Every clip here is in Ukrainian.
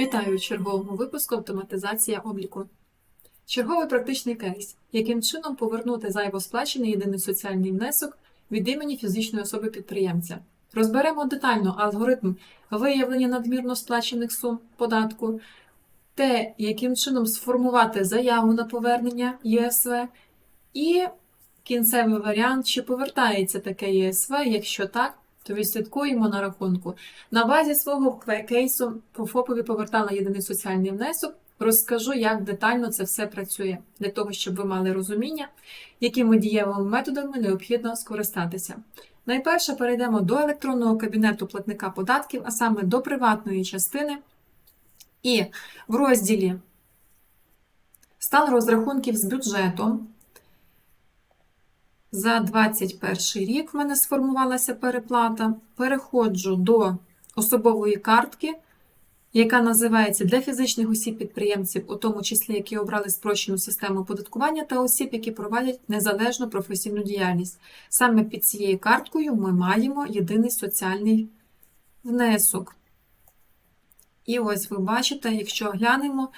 Вітаю у черговому випуску Автоматизація обліку. Черговий практичний кейс, яким чином повернути зайво сплачений єдиний соціальний внесок від імені фізичної особи підприємця. Розберемо детально алгоритм виявлення надмірно сплачених сум податку, те, яким чином сформувати заяву на повернення ЄСВ, і кінцевий варіант, чи повертається таке ЄСВ, якщо так, то відслідкуємо на рахунку. На базі свого кейсу по ФОПові повертала єдиний соціальний внесок. Розкажу, як детально це все працює, для того, щоб ви мали розуміння, якими дієвими методами необхідно скористатися. Найперше перейдемо до електронного кабінету платника податків, а саме до приватної частини. І в розділі Стан розрахунків з бюджетом. За 21 рік в мене сформувалася переплата. Переходжу до особової картки, яка називається для фізичних осіб-підприємців, у тому числі, які обрали спрощену систему оподаткування та осіб, які проводять незалежну професійну діяльність. Саме під цією карткою ми маємо єдиний соціальний внесок. І ось ви бачите, якщо глянемо,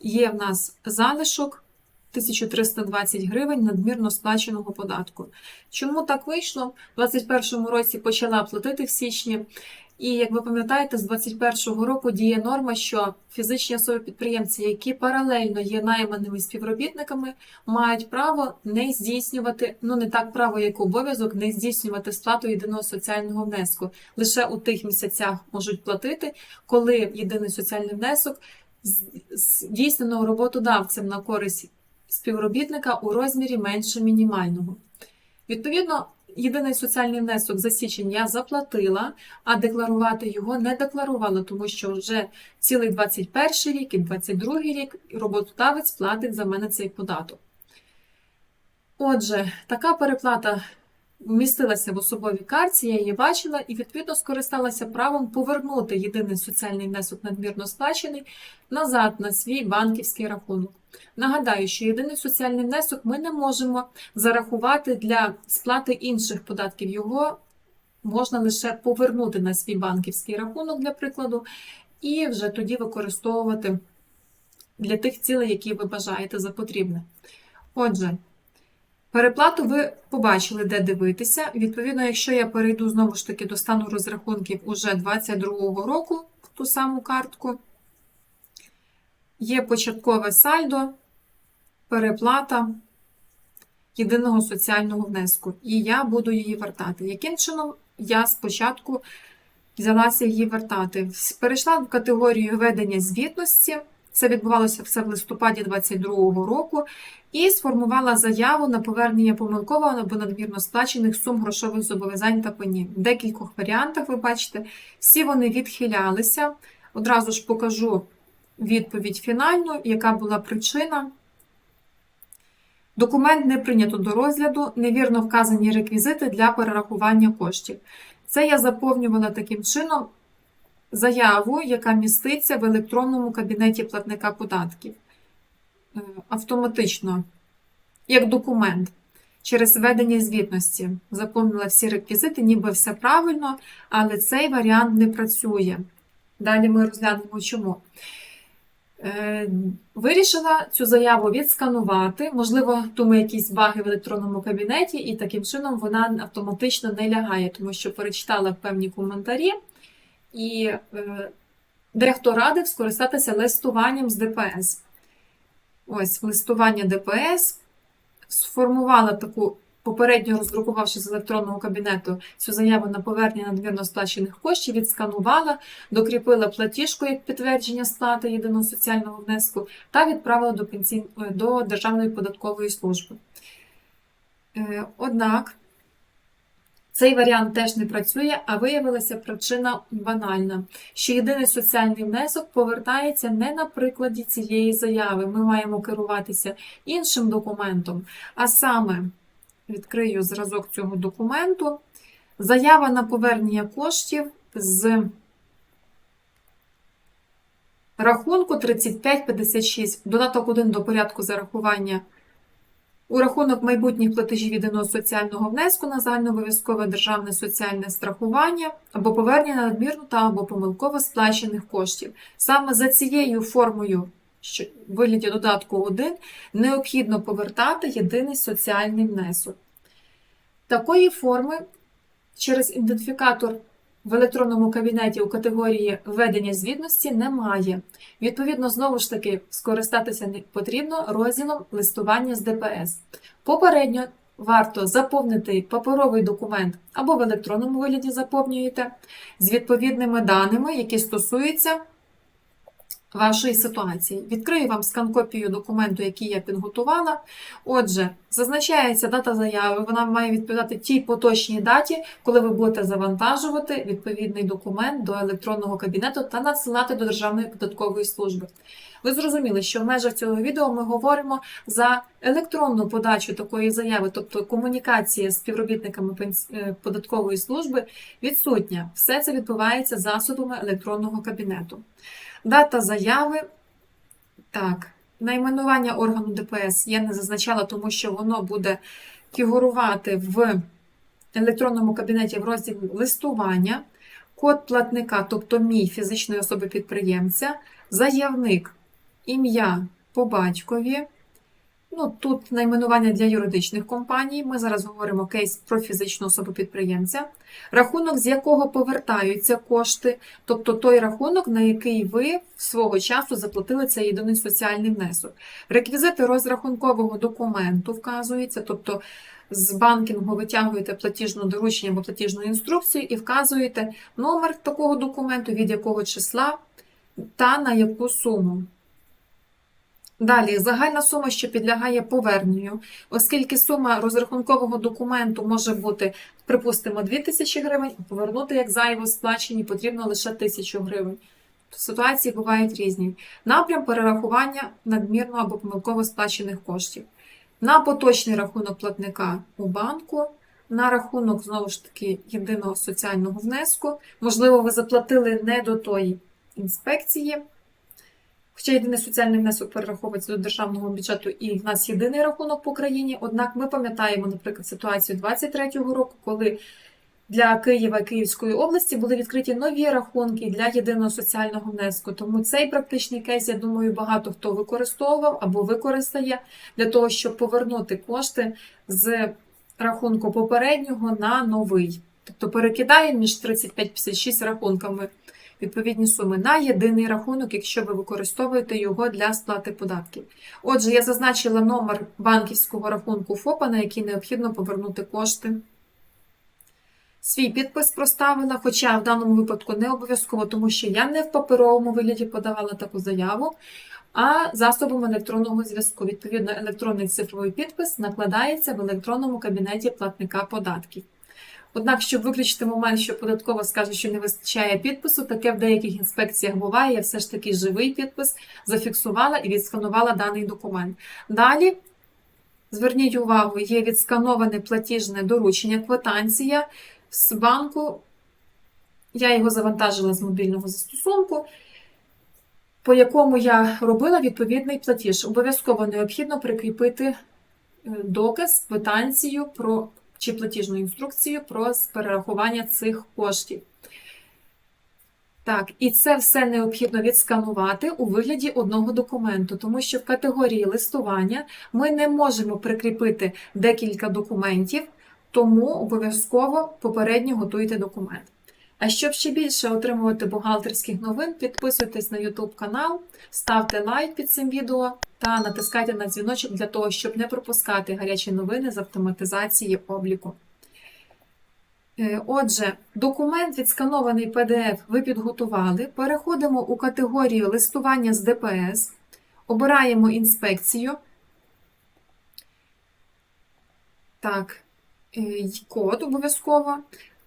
є в нас залишок. 1320 гривень надмірно сплаченого податку. Чому так вийшло? У 2021 році почала платити в січні, і як ви пам'ятаєте, з 2021 року діє норма, що фізичні особи-підприємці, які паралельно є найманими співробітниками, мають право не здійснювати, ну не так право, як обов'язок, не здійснювати сплату єдиного соціального внеску. Лише у тих місяцях можуть платити, коли єдиний соціальний внесок здійснено роботодавцем на користь співробітника у розмірі менше мінімального. Відповідно, єдиний соціальний внесок за січень я заплатила, а декларувати його не декларувала, тому що вже цілий 21 рік і 22 рік роботодавець платить за мене цей податок. Отже, така переплата вмістилася в особовій карті, я її бачила і, відповідно, скористалася правом повернути єдиний соціальний внесок надмірно сплачений назад на свій банківський рахунок. Нагадаю, що єдиний соціальний внесок ми не можемо зарахувати для сплати інших податків. Його можна лише повернути на свій банківський рахунок, для прикладу, і вже тоді використовувати для тих цілей, які ви бажаєте за потрібне. Отже, Переплату ви побачили, де дивитися. Відповідно, якщо я перейду знову ж таки до стану розрахунків уже 2022 року, ту саму картку, є початкове сальдо, переплата єдиного соціального внеску. І я буду її вертати. Яким чином я спочатку взялася її вертати? Перейшла в категорію ведення звітності. Це відбувалося все в листопаді 2022 року, і сформувала заяву на повернення помилкового або надмірно сплачених сум грошових зобов'язань та пені. В декількох варіантах, ви бачите, всі вони відхилялися. Одразу ж покажу відповідь фінальну, яка була причина. Документ не прийнято до розгляду, невірно вказані реквізити для перерахування коштів. Це я заповнювала таким чином заяву, яка міститься в електронному кабінеті платника податків. Е, автоматично, як документ, через введення звітності. Заповнила всі реквізити, ніби все правильно, але цей варіант не працює. Далі ми розглянемо чому. Е, вирішила цю заяву відсканувати, можливо, тому якісь баги в електронному кабінеті, і таким чином вона автоматично не лягає, тому що перечитала певні коментарі. І е, дехто радив скористатися листуванням з ДПС. Ось листування ДПС сформувала таку, попередньо роздрукувавши з електронного кабінету цю заяву на повернення надмірно сплачених коштів, відсканувала, докріпила платіжку як підтвердження сплати єдиного соціального внеску та відправила до, пенсій... до Державної податкової служби. Е, однак. Цей варіант теж не працює, а виявилася причина банальна, що єдиний соціальний внесок повертається не на прикладі цієї заяви. Ми маємо керуватися іншим документом, а саме відкрию зразок цього документу. Заява на повернення коштів з рахунку 3556, додаток 1 до порядку зарахування У рахунок майбутніх платежів єдиного соціального внеску на загальнообов'язкове державне соціальне страхування або повернення надмірно та або помилково сплачених коштів. Саме за цією формою, що в вигляді додатку 1, необхідно повертати єдиний соціальний внесок. Такої форми через ідентифікатор в електронному кабінеті у категорії введення звітності немає. Відповідно, знову ж таки, скористатися потрібно розділом листування з ДПС. Попередньо варто заповнити паперовий документ або в електронному вигляді заповнюєте з відповідними даними, які стосуються вашої ситуації. Відкрию вам скан-копію документу, який я підготувала. Отже, зазначається дата заяви, вона має відповідати тій поточній даті, коли ви будете завантажувати відповідний документ до електронного кабінету та надсилати до Державної податкової служби. Ви зрозуміли, що в межах цього відео ми говоримо за електронну подачу такої заяви, тобто комунікація з співробітниками е, податкової служби відсутня. Все це відбувається засобами електронного кабінету. Дата заяви. Так, найменування органу ДПС я не зазначала, тому що воно буде фігурувати в електронному кабінеті в розділі листування, код платника, тобто мій фізичної особи підприємця, заявник, ім'я по батькові. Ну, тут найменування для юридичних компаній. Ми зараз говоримо кейс про фізичну особу підприємця, рахунок, з якого повертаються кошти, тобто той рахунок, на який ви свого часу заплатили цей єдиний соціальний внесок. Реквізити розрахункового документу вказуються, тобто з банкінгу витягуєте платіжну доручення або платіжну інструкцію і вказуєте номер такого документу, від якого числа та на яку суму. Далі, загальна сума, що підлягає поверненню, оскільки сума розрахункового документу може бути, припустимо, 2000 гривень, а повернути як зайво сплачені потрібно лише 1000 гривень. Ситуації бувають різні. Напрям перерахування надмірно або помилково сплачених коштів. На поточний рахунок платника у банку, на рахунок, знову ж таки, єдиного соціального внеску. Можливо, ви заплатили не до тої інспекції. Хоча єдиний соціальний внесок перераховується до державного бюджету, і в нас єдиний рахунок по країні. Однак ми пам'ятаємо, наприклад, ситуацію 23-го року, коли для Києва Київської області були відкриті нові рахунки для єдиного соціального внеску. Тому цей практичний кейс, я думаю, багато хто використовував або використає для того, щоб повернути кошти з рахунку попереднього на новий. Тобто перекидає між 35-56 рахунками відповідні суми на єдиний рахунок, якщо ви використовуєте його для сплати податків. Отже, я зазначила номер банківського рахунку ФОПа, на який необхідно повернути кошти. Свій підпис проставила, хоча в даному випадку не обов'язково, тому що я не в паперовому вигляді подавала таку заяву, а засобом електронного зв'язку. Відповідно, електронний цифровий підпис накладається в електронному кабінеті платника податків. Однак, щоб виключити момент, що податкова скаже, що не вистачає підпису, таке в деяких інспекціях буває, я все ж таки живий підпис зафіксувала і відсканувала даний документ. Далі, зверніть увагу, є відскановане платіжне доручення, квитанція з банку. Я його завантажила з мобільного застосунку, по якому я робила відповідний платіж. Обов'язково необхідно прикріпити е, доказ, квитанцію про чи платіжну інструкцію про перерахування цих коштів. Так, і це все необхідно відсканувати у вигляді одного документу, тому що в категорії листування ми не можемо прикріпити декілька документів, тому обов'язково попередньо готуйте документ. А щоб ще більше отримувати бухгалтерських новин, підписуйтесь на YouTube канал, ставте лайк під цим відео та натискайте на дзвіночок для того, щоб не пропускати гарячі новини з автоматизації обліку. Е, Отже, документ відсканований PDF ви підготували. Переходимо у категорію листування з ДПС, обираємо інспекцію. Так, е, код обов'язково.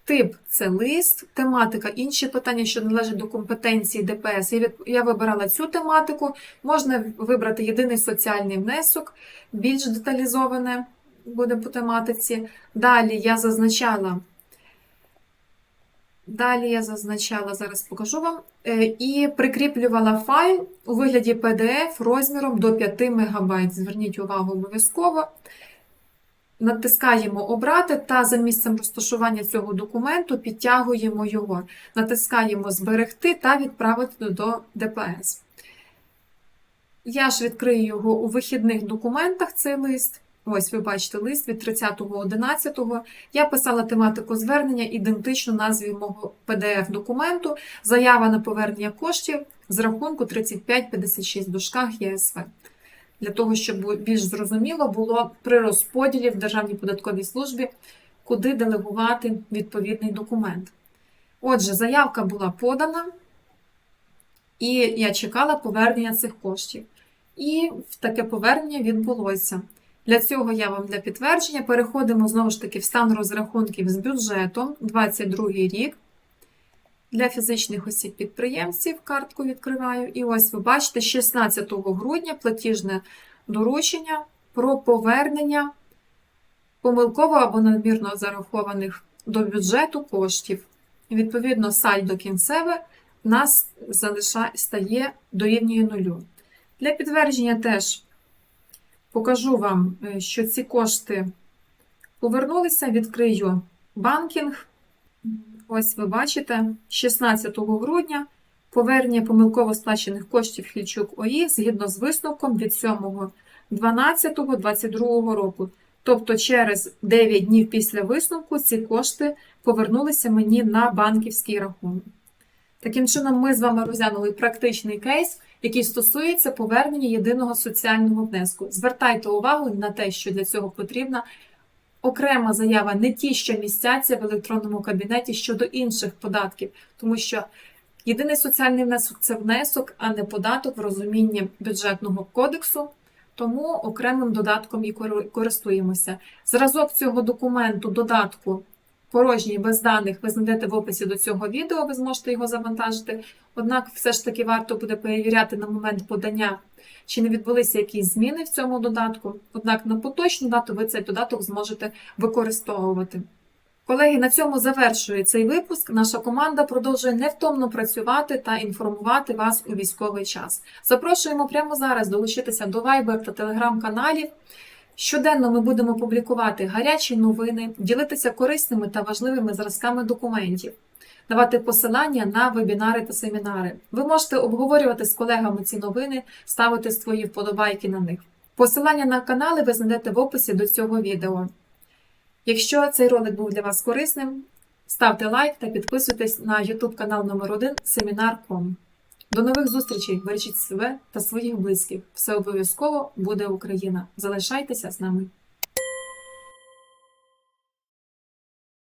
Тип це лист, тематика, інші питання, що належать до компетенції ДПС. Я, вибирала цю тематику. Можна вибрати єдиний соціальний внесок, більш деталізоване буде по тематиці. Далі я зазначала. Далі я зазначала, зараз покажу вам, е, і прикріплювала файл у вигляді PDF розміром до 5 МБ. Зверніть увагу обов'язково. Натискаємо Обрати та за місцем розташування цього документу підтягуємо його. Натискаємо Зберегти та відправити до ДПС. Я ж відкрию його у вихідних документах, цей лист. Ось ви бачите лист від 30.11. Я писала тематику звернення ідентичну назві мого PDF-документу, заява на повернення коштів з рахунку 3556 в дужках ЄСВ. Для того, щоб більш зрозуміло було при розподілі в Державній податковій службі, куди делегувати відповідний документ. Отже, заявка була подана, і я чекала повернення цих коштів. І таке повернення відбулося. Для цього я вам для підтвердження переходимо знову ж таки в стан розрахунків з бюджетом 22 рік. Для фізичних осіб підприємців картку відкриваю. І ось ви бачите, 16 грудня платіжне доручення про повернення помилково або надмірно зарахованих до бюджету коштів. Відповідно, сальдо кінцеве нас залишає, стає дорівнює нулю. Для підтвердження теж покажу вам, е, що ці кошти повернулися, відкрию банкінг. Ось ви бачите, 16 грудня повернення помилково сплачених коштів Хільчук ОІ згідно з висновком від 7.12.22 року. Тобто через 9 днів після висновку ці кошти повернулися мені на банківський рахунок. Таким чином, ми з вами розглянули практичний кейс, який стосується повернення єдиного соціального внеску. Звертайте увагу на те, що для цього потрібна окрема заява, не ті, що містяться в електронному кабінеті щодо інших податків, тому що єдиний соціальний внесок це внесок, а не податок в розумінні бюджетного кодексу. Тому окремим додатком і користуємося. Зразок цього документу, додатку порожній без даних ви знайдете в описі до цього відео, ви зможете його завантажити. Однак, все ж таки варто буде перевіряти на момент подання, чи не відбулися якісь зміни в цьому додатку. Однак на поточну дату ви цей додаток зможете використовувати. Колеги, на цьому завершує цей випуск. Наша команда продовжує невтомно працювати та інформувати вас у військовий час. Запрошуємо прямо зараз долучитися до Viber та Telegram каналів. Щоденно ми будемо публікувати гарячі новини, ділитися корисними та важливими зразками документів, давати посилання на вебінари та семінари. Ви можете обговорювати з колегами ці новини, ставити свої вподобайки на них. Посилання на канали ви знайдете в описі до цього відео. Якщо цей ролик був для вас корисним, ставте лайк та підписуйтесь на YouTube канал номер 1 Семінар.com. До нових зустрічей! Бережіть себе та своїх близьких. Все обов'язково буде Україна. Залишайтеся з нами.